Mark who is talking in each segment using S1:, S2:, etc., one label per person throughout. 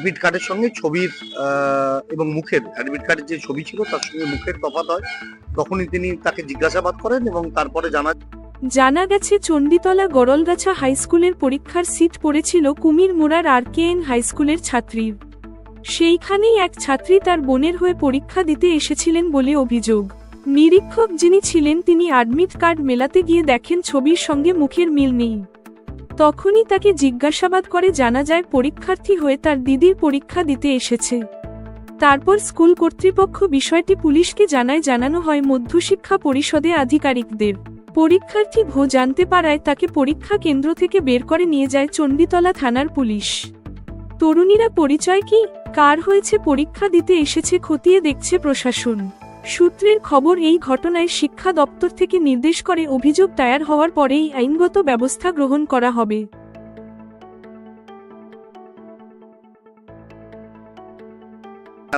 S1: Admit কার্ডের সঙ্গে ছবির এবং মুখের অ্যাডমিট কার্ডের যে ছবি ছিল তার সঙ্গে মুখের তফাৎ হয়। তখনই তিনি তাকে জিজ্ঞাসাবাদ করেন এবং তারপরে জানা
S2: জানা গেছে চণ্ডীতলা গরলগাছা হাইস্কুলের পরীক্ষার সিট পড়েছিল কুমির মোড়ার আরকেএন হাইস্কুলের ছাত্রীর সেইখানেই এক ছাত্রী তার বোনের হয়ে পরীক্ষা দিতে এসেছিলেন বলে অভিযোগ। নিরীক্ষক যিনি ছিলেন তিনি অ্যাডমিট কার্ড মেলাতে গিয়ে দেখেন ছবির সঙ্গে মুখের মিল নেই। তখনই তাকে জিজ্ঞাসাবাদ করে জানা যায় পরীক্ষার্থী হয়ে তার দিদির পরীক্ষা দিতে এসেছে। তারপর স্কুল কর্তৃপক্ষ বিষয়টি পুলিশকে জানায়, জানানো হয় মধ্যশিক্ষা পরিষদে আধিকারিকদের। পরীক্ষার্থী ভো জানতে পারায় তাকে পরীক্ষা কেন্দ্র থেকে বের করে নিয়ে যায় চণ্ডীতলা থানার পুলিশ। তরুণীরা, পরিচয় কি? কার হয়েছে? পরীক্ষা দিতে এসেছে, খতিয়ে দেখছে প্রশাসন। সূত্রের খবর, এই ঘটনায় শিক্ষা দপ্তর থেকে নির্দেশ করে অভিযোগ দায়ের হওয়ার পরেই আইনগত ব্যবস্থা গ্রহণ করা হবে।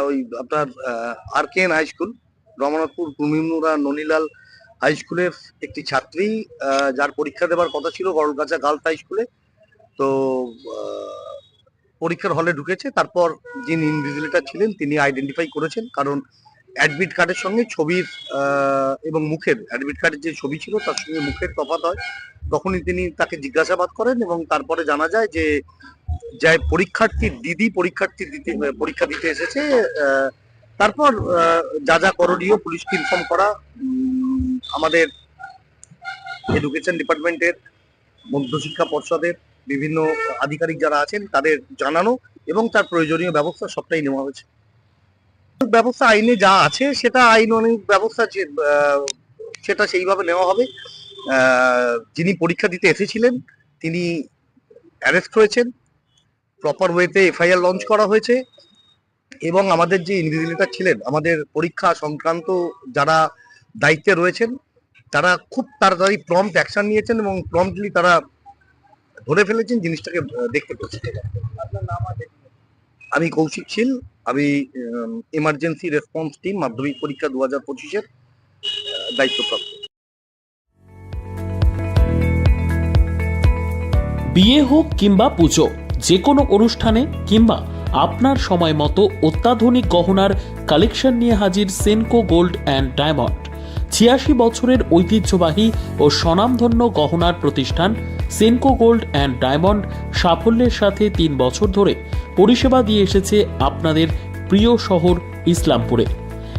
S1: ওই আপনার আর কে হাই রমনাথপুর কুমিমনুরা ননিলাল হাই স্কুলের একটি ছাত্রী যার পরীক্ষা দেওয়ার কথা ছিল গড়গাছা গার্লস হাই স্কুলে। তো পরীক্ষার হলে ঢুকেছে। তারপর যিনি ইনভিজিলেটার ছিলেন, তিনি আইডেন্টিফাই করেছেন। কারণ অ্যাডমিট কার্ডের সঙ্গে ছবির এবং মুখের অ্যাডমিট কার্ডের যে ছবি ছিল তার সঙ্গে মুখের তফাৎ হয়। তখনই তিনি তাকে জিজ্ঞাসাবাদ করেন এবং তারপরে জানা যায় যে যে পরীক্ষার্থীর দিদি পরীক্ষার্থী দিতে, পরীক্ষা দিতে এসেছে তারপর যা যা করণীয় পুলিশকে ইনফর্ম করা আমাদের এডুকেশন ডিপার্টমেন্টের মধ্যশিক্ষা পর্ষদের, বিভিন্ন আধিকারিক যারা আছেন তাদের জানানো এবং তার প্রয়োজনীয় ব্যবস্থা সবটাই নেওয়া হয়েছে। ব্যবস্থা আইনে যা আছে, সেটা আইন অনেক ব্যবস্থা সেটা সেইভাবে নেওয়া হবে। যিনি পরীক্ষা দিতে এসেছিলেন, তিনি অ্যারেস্ট হয়েছেন। প্রপার ওয়েতে এফআইআর লঞ্চ করা হয়েছে। এবং আমাদের যে ইনভিজিলেটর ছিলেন, আমাদের পরীক্ষা সংক্রান্ত যারা দায়িত্বে রয়েছেন, তারা খুব তাড়াতাড়ি প্রম্পট অ্যাকশন নিয়েছেন এবং প্রম্পটলি তারা ধরে ফেলেছেন, জিনিসটাকে দেখতে পেয়েছেন। আমি কৌশিক শীল আমি এমার্জেন্সি রেসপন্স টিম মাধ্যমিক পরীক্ষা দু হাজার পঁচিশের দায়িত্বপ্রাপ্ত।
S3: বিয়ে হোক কিংবা পুজো যে কোনো অনুষ্ঠানে কিংবা আপনার সময় মতো অত্যাধুনিক গহনার কালেকশন নিয়ে হাজির সেনকো গোল্ড অ্যান্ড ডায়মন্ড ছিয়াশি বছরের ঐতিহ্যবাহী ও স্বনামধন্য গহনার প্রতিষ্ঠান সেনকো গোল্ড অ্যান্ড ডায়মন্ড সাফল্যের সাথে তিন বছর ধরে পরিষেবা দিয়ে এসেছে আপনাদের প্রিয় শহর ইসলামপুরে।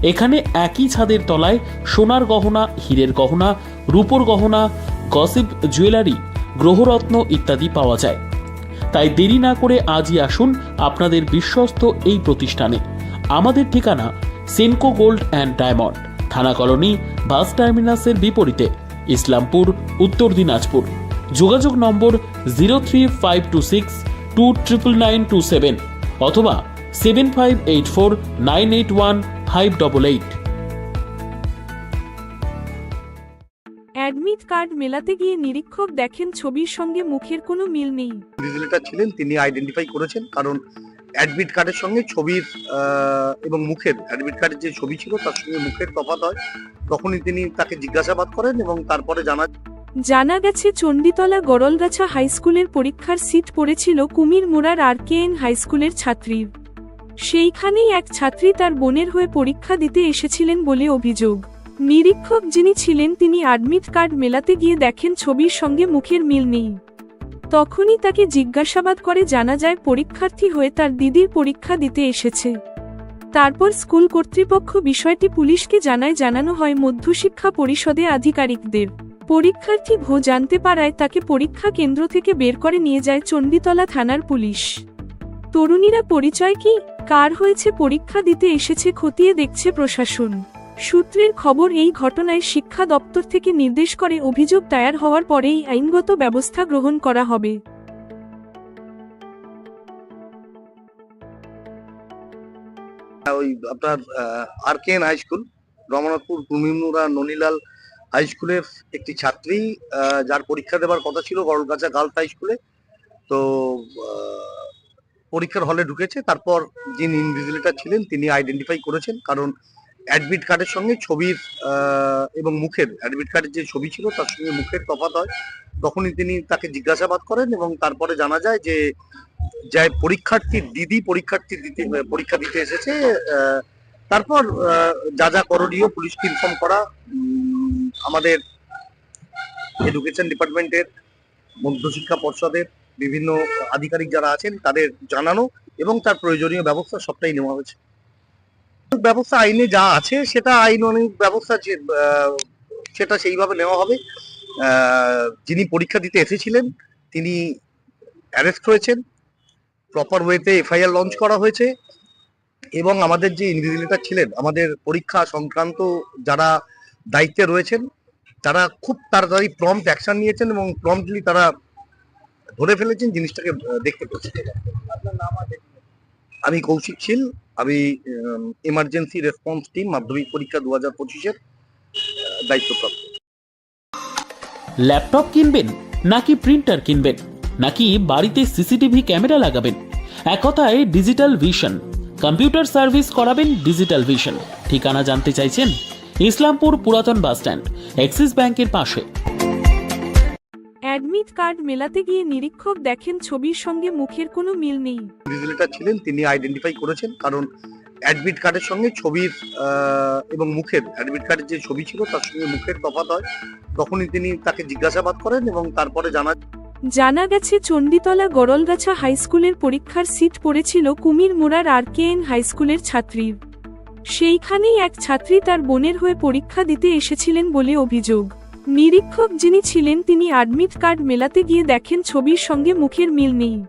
S3: এখানে একই ছাদের তলায় সোনার গহনা, হীরের গহনা, রূপোর গহনা গসিপ জুয়েলারি গ্রহরত্ন ইত্যাদি পাওয়া যায়। তাই দেরি না করে আজই আসুন আপনাদের বিশ্বস্ত এই প্রতিষ্ঠানে। আমাদের ঠিকানা সেনকো গোল্ড অ্যান্ড ডায়মন্ড থানা কলোনি, বাস টার্মিনাসের বিপরীতে, ইসলামপুর, উত্তর দিনাজপুর। যোগাযোগ নম্বর zero three five two six two triple nine two seven অথবা seven five eight four nine eight one five double eight
S2: admit card মেলাতে গিয়ে নিরীক্ষক দেখেন ছবির সঙ্গে মুখের কোনো মিল নেই।
S1: ইনভিজিলেটর ছিলেন তিনি আইডেন্টিফাই করেছেন কারণ অ্যাডমিট কার্ডের সঙ্গে ছবির এবং মুখের অ্যাডমিট কার্ডের যে ছবি ছিল তার সঙ্গে মুখের তফাৎ হয়। তখনই তিনি তাকে জিজ্ঞাসাবাদ করেন এবং তারপরে জানা
S2: জানা গেছে চণ্ডীতলা গরলগাছা হাইস্কুলের পরীক্ষার সিট পড়েছিল কুমির মোড়ার আরকেএন হাইস্কুলের ছাত্রীর সেইখানেই এক ছাত্রী তার বোনের হয়ে পরীক্ষা দিতে এসেছিলেন বলে অভিযোগ। নিরীক্ষক যিনি ছিলেন তিনি অ্যাডমিট কার্ড মেলাতে গিয়ে দেখেন ছবির সঙ্গে মুখের মিল নেই। তখনই তাকে জিজ্ঞাসাবাদ করে জানা যায় পরীক্ষার্থী হয়ে তার দিদির পরীক্ষা দিতে এসেছে। তারপর স্কুল কর্তৃপক্ষ বিষয়টি পুলিশকে জানায়, জানানো হয় মধ্যশিক্ষা পরিষদে আধিকারিকদের। পরীক্ষার্থী ভো জানতে পারায় তাকে পরীক্ষা কেন্দ্র থেকে বের করে নিয়ে যায় চণ্ডীতলা থানার পুলিশ। তরুণীরা পরিচয় কি? কার হয়েছে পরীক্ষা দিতে এসেছে খতিয়ে দেখছে প্রশাসন। সূত্রের খবর এই ঘটনায় শিক্ষা দপ্তর থেকে নির্দেশ করে অভিযোগ দায়ের হওয়ার পরেই আইনগত ব্যবস্থা গ্রহণ করা হবে।
S1: ওই আপনার R K high school, Ramnathpur কুমিমনুরা Nanilal high স্কুলের একটি ছাত্রী যার পরীক্ষা দেওয়ার কথা ছিল গড়গাছা গার্লস হাই স্কুলে তো পরীক্ষার হলে ঢুকেছে। তারপর যিনি ইনভিজিলেটর ছিলেন, তিনি আইডেন্টিফাই করেছেন। কারণ অ্যাডমিট কার্ডের সঙ্গে ছবির এবং মুখের অ্যাডমিট কার্ডের যে ছবি ছিল, তার সঙ্গে মুখের তফাৎ হয়। তখনই তিনি তাকে জিজ্ঞাসাবাদ করেন এবং তারপরে জানা যায় যে যে পরীক্ষার্থীর দিদি পরীক্ষার্থী দিতে, পরীক্ষা দিতে এসেছে তারপর যা যা করণীয় পুলিশকে ইনফর্ম করা আমাদের এডুকেশন ডিপার্টমেন্টের মধ্যশিক্ষা পর্ষদের বিভিন্ন আধিকারিক যারা আছেন তাদের জানানো এবং তার প্রয়োজনীয় ব্যবস্থা সবটাই নেওয়া হয়েছে। ব্যবস্থা আইনে যা আছে সেটা আইন অনেক ব্যবস্থা যে, সেটা সেইভাবে নেওয়া হবে। যিনি পরীক্ষা দিতে এসেছিলেন তিনি অ্যারেস্ট হয়েছেন। প্রপার ওয়েতে এফআইআর লঞ্চ করা হয়েছে। এবং আমাদের যে ইনভিজিলেটর ছিলেন আমাদের পরীক্ষা সংক্রান্ত যারা দায়িত্বে রয়েছেন। তারা খুব তাড়াতাড়ি প্রম্পট অ্যাকশন নিয়েছেন এবং প্রম্পটলি তারা ধরে ফেলেছেন, জিনিসটাকে দেখতে পেয়েছেন। আমি কৌশিক শীল, আমি এমার্জেন্সি রেসপন্স টিম মাধ্যমিক পরীক্ষা দু হাজার পঁচিশের দায়িত্বপ্রাপ্ত।
S3: ল্যাপটপ কিনবেন নাকি প্রিন্টার কিনবেন? নাকি বাড়িতে সিসিটিভি ক্যামেরা লাগাবেন? এক কথায় ডিজিটাল ভিশন কম্পিউটার সার্ভিস করাবেন ডিজিটাল ভিশন ঠিকানা জানতে চাইছেন? ইসলামপুর পুরাতন বাসস্ট্যান্ড অ্যাক্সিস ব্যাংকের পাশে।
S2: অ্যাডমিট কার্ড মেলাতে গিয়ে নিরীক্ষক দেখেন ছবির সঙ্গে মুখের কোনো মিল নেই।
S1: ইনভিজিলেটর ছিলেন তিনি আইডেন্টিফাই করেছেন কারণ অ্যাডমিট কার্ডের সঙ্গে ছবির এবং মুখের অ্যাডমিট কার্ডের যে ছবি ছিল তার সঙ্গে মুখের তফাৎ হয়। তখনই তিনি তাকে জিজ্ঞাসাবাদ করেন এবং তারপরে জানা
S2: জানা গেছে চণ্ডীতলা গরলগাছা হাইস্কুলের পরীক্ষার সিট পড়েছিল কুমির মোড়ার আরকেএন হাইস্কুলের ছাত্রীর। সেইখানেই এক ছাত্রী তার বোনের হয়ে পরীক্ষা দিতে এসেছিলেন বলে অভিযোগ। নিরীক্ষক যিনি ছিলেন, তিনি অ্যাডমিট কার্ড মেলাতে গিয়ে দেখেন ছবির সঙ্গে মুখের মিল নেই।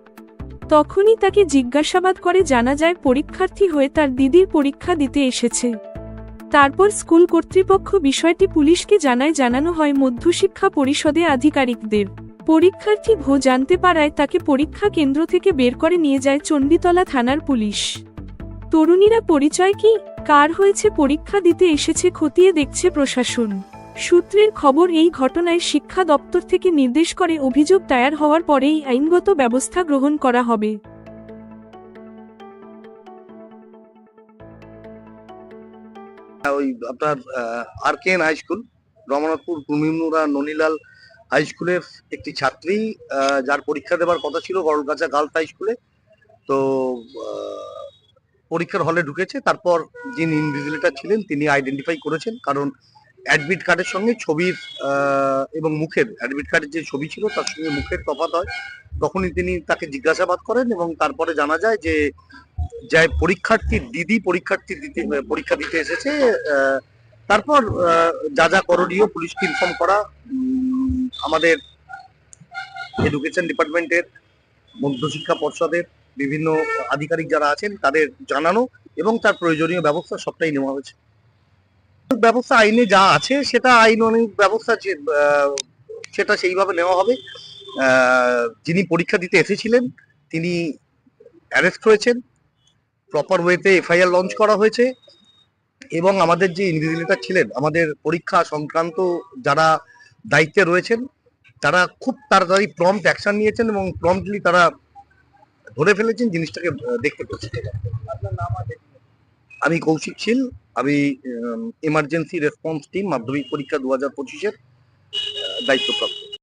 S2: তখনই তাকে জিজ্ঞাসাবাদ করে জানা যায়, পরীক্ষার্থী হয়ে তার দিদির পরীক্ষা দিতে এসেছে। তারপর স্কুল কর্তৃপক্ষ বিষয়টি পুলিশকে জানায়, জানানো হয় মধ্যশিক্ষা পরিষদে আধিকারিকদের। পরীক্ষার্থী ভো জানতে পারায় তাকে পরীক্ষা কেন্দ্র থেকে বের করে নিয়ে যায় চণ্ডীতলা থানার পুলিশ। তরুণীরা পরিচয় কি? কার হয়েছে পরীক্ষা দিতে এসেছে খতিয়ে দেখছে প্রশাসন। সূত্রের খবর এই ঘটনায় শিক্ষা দপ্তর থেকে নির্দেশ করে অভিযোগ দায়ের হওয়ার পরেই আইনগত ব্যবস্থা গ্রহণ করা হবে।
S1: ওই আপনার R K high school, Ramnathpur, কুমিমনুরা, Nanilal high স্কুলের একটি ছাত্রী যার পরীক্ষা দেওয়ার কথা ছিল গরলগাছা গার্লস হাই স্কুলে। তো পরীক্ষার হলে ঢুকেছে। তারপর যিনি ইনভিজিলেটর ছিলেন, তিনি আইডেন্টিফাই করেছেন। কারণ অ্যাডমিট কার্ডের সঙ্গে ছবির এবং মুখের অ্যাডমিট কার্ডের যে ছবি ছিল, তার সঙ্গে মুখের তফাৎ হয়। তখনই তিনি তাকে জিজ্ঞাসাবাদ করেন এবং তারপরে জানা যায় যে যে পরীক্ষার্থীর দিদি পরীক্ষার্থী দিতে, পরীক্ষা দিতে এসেছে তারপর যা যা করণীয় পুলিশকে ইনফর্ম করা আমাদের এডুকেশন ডিপার্টমেন্টের মধ্যশিক্ষা পর্ষদের বিভিন্ন আধিকারিক যারা আছেন তাদের জানানো এবং তার প্রয়োজনীয় ব্যবস্থা সবটাই নেওয়া হয়েছে। ব্যবস্থা আইনে যা আছে সেটা আইন অনেক ব্যবস্থা সেটা সেইভাবে নেওয়া হবে। যিনি পরীক্ষা দিতে এসেছিলেন তিনি অ্যারেস্ট হয়েছেন। প্রপার ওয়েতে এফআইআর লঞ্চ করা হয়েছে এবং আমাদের যে ইনভিজিলেটর ছিলেন, আমাদের পরীক্ষা সংক্রান্ত যারা দায়িত্বে রয়েছেন, তারা খুব তাড়াতাড়ি প্রম্পট অ্যাকশন নিয়েছেন এবং প্রম্পটলি তারা ধরে ফেলেছেন, জিনিসটাকে দেখতে পেয়েছি আমি কৌশিক শীল, আমি এমার্জেন্সি রেসপন্স টিম মাধ্যমিক পরীক্ষা দু হাজার পঁচিশের দায়িত্বপ্রাপ্ত।